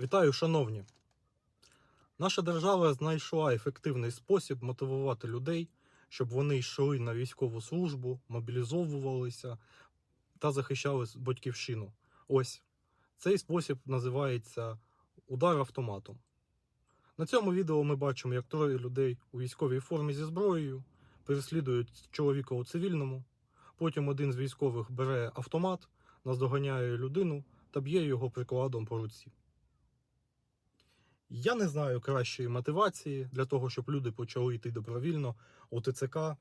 Вітаю, шановні! Наша держава знайшла ефективний спосіб мотивувати людей, щоб вони йшли на військову службу, мобілізовувалися та захищали батьківщину. Ось цей спосіб називається удар автоматом. На цьому відео ми бачимо, як троє людей у військовій формі зі зброєю переслідують чоловіка у цивільному. Потім один з військових бере автомат, наздоганяє людину та б'є його прикладом по руці. Я не знаю кращої мотивації для того, щоб люди почали йти добровільно у ТЦК, е,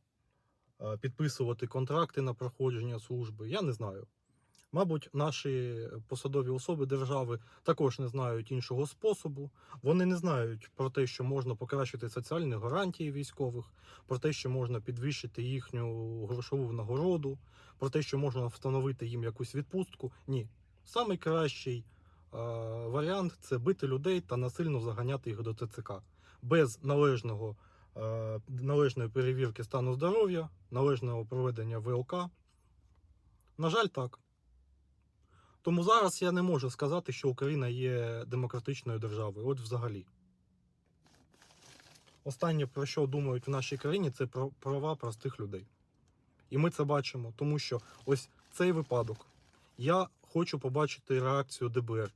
підписувати контракти на проходження служби. Я не знаю. Мабуть, наші посадові особи держави також не знають іншого способу. Вони не знають про те, що можна покращити соціальні гарантії військових, про те, що можна підвищити їхню грошову нагороду, про те, що можна встановити їм якусь відпустку. Ні. Самий кращий варіант це бити людей та насильно заганяти їх до ТЦК без належного, е, належної перевірки стану здоров'я, належного проведення ВЛК. На жаль, так. Тому зараз я не можу сказати, що Україна є демократичною державою. От взагалі. Останнє, про що думають в нашій країні, це про права простих людей. І ми це бачимо, тому що ось цей випадок. Я хочу побачити реакцію ДБР,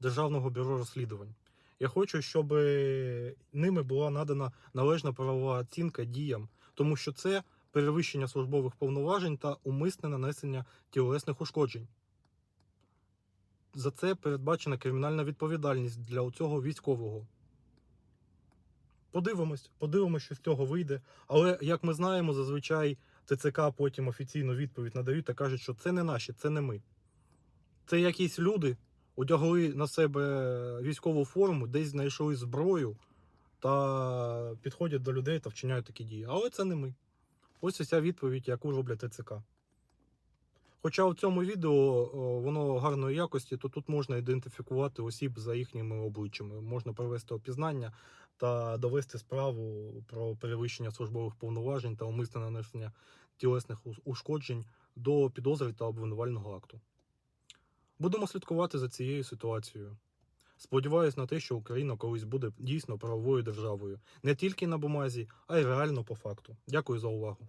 Державного бюро розслідувань. Я хочу, щоб ними була надана належна правова оцінка діям, тому що це перевищення службових повноважень та умисне нанесення тілесних ушкоджень. За це передбачена кримінальна відповідальність для цього військового. Подивимось, подивимось, що з цього вийде. Але як ми знаємо, зазвичай ТЦК потім офіційну відповідь надають та кажуть, що це не наші, це не ми. Це якісь люди одягли на себе військову форму, десь знайшли зброю та підходять до людей та вчиняють такі дії. Але це не ми. Ось ця відповідь, яку роблять ТЦК. Хоча в цьому відео воно гарної якості, то тут можна ідентифікувати осіб за їхніми обличчями, можна провести опізнання та довести справу про перевищення службових повноважень та умисне нанесення тілесних ушкоджень до підозри та обвинувального акту. Будемо слідкувати за цією ситуацією. Сподіваюсь на те, що Україна колись буде дійсно правовою державою не тільки на бумазі, а й реально по факту. Дякую за увагу.